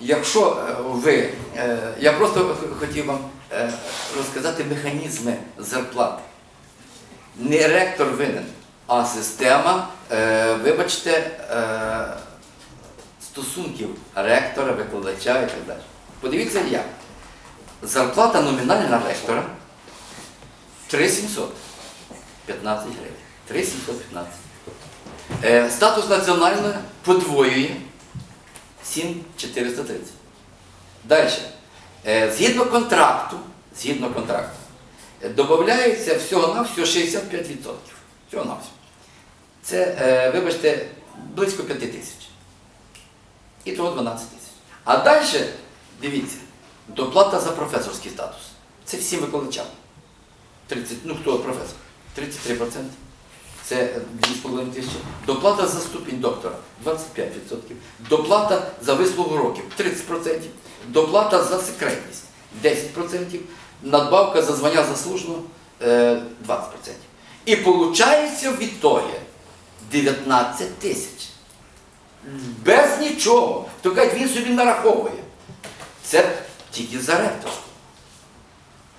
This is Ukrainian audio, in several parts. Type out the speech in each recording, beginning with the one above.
Якщо е, ви, е, я просто хотів вам е, розказати механізми зарплати. Не ректор винен, а система, вибачте, стосунків ректора, викладача і так далі. Подивіться як. Зарплата номінальна ректора 3700. 15 гривень. 3715. Е, статус національного подвоює 7430. Далі. Е, згідно контракту, згідно контракту, е, додається всього-навсього 65%. Всього-навсього. Це, е, вибачте, близько 5 тисяч. І того 12 тисяч. А далі, дивіться, доплата за професорський статус. Це всім викладачам. 30, ну хто професор? 33%. Це 2,5 тисячі. Доплата за ступінь доктора 25%. Доплата за вислугу років 30%. Доплата за секретність 10%. Надбавка за звання заслуженого е, 20%. І виходить в ітогі 19 тисяч. Без нічого. То кажуть, він собі нараховує. Це тільки за ректорство.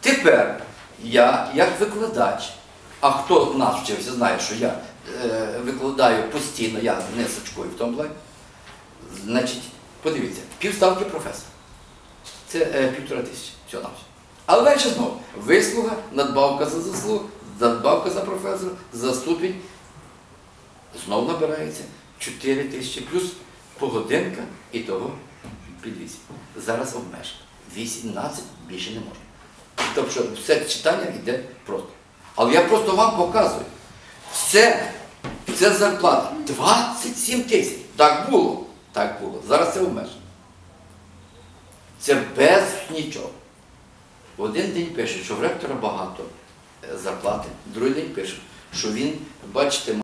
Тепер я, як викладач, а хто в нас вчився, знає, що я е, викладаю постійно, я не сачкую в тому плані. Значить, подивіться, півставки професора. Це е, півтора тисячі, всього навсього. Але далі знову, вислуга, надбавка за заслуг, надбавка за професора, за ступінь. Знову набирається 4 тисячі плюс погодинка і того під 8. Зараз обмежено. 18 більше не можна. Тобто все читання йде просто. Але я просто вам показую. Все, це зарплата. 27 тисяч. Так було. Так було. Зараз це обмежено. Це без нічого. Один день пише, що в ректора багато е, зарплати, другий день пише, що він, бачите,